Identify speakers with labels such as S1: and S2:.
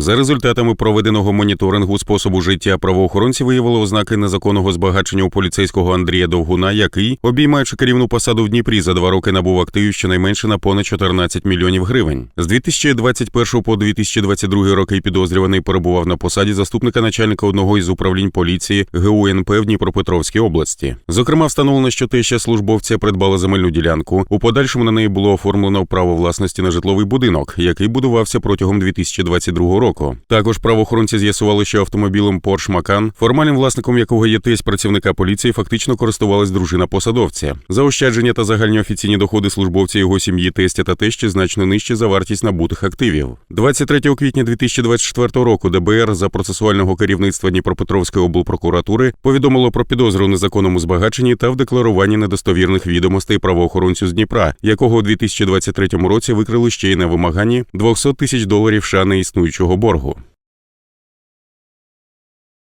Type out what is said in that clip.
S1: За результатами проведеного моніторингу способу життя правоохоронці виявили ознаки незаконного збагачення у поліцейського Андрія Довгуна, який, обіймаючи керівну посаду в Дніпрі, за два роки набув активів щонайменше на понад 14 мільйонів гривень. З 2021 по 2022 роки підозрюваний перебував на посаді заступника начальника одного із управлінь поліції ГУНП в Дніпропетровській області. Зокрема, встановлено, що теща службовця придбала земельну ділянку. У подальшому на неї було оформлено право власності на житловий будинок, який будувався протягом 2022 року. Також правоохоронці з'ясували, що автомобілем Porsche Macan, формальним власником якого є тесть працівника поліції, фактично користувалась дружина посадовця. Заощадження та загальні офіційні доходи службовця його сім'ї, тестя та тещі значно нижчі за вартість набутих активів. 23 квітня 2024 року ДБР за процесуального керівництва Дніпропетровської облпрокуратури повідомило про підозру у незаконному збагаченні та в декларуванні недостовірних відомостей правоохоронцю з Дніпра, якого у 2023 році викрили ще й на вимаганні 200 тисяч доларів США неіснуючого боргу.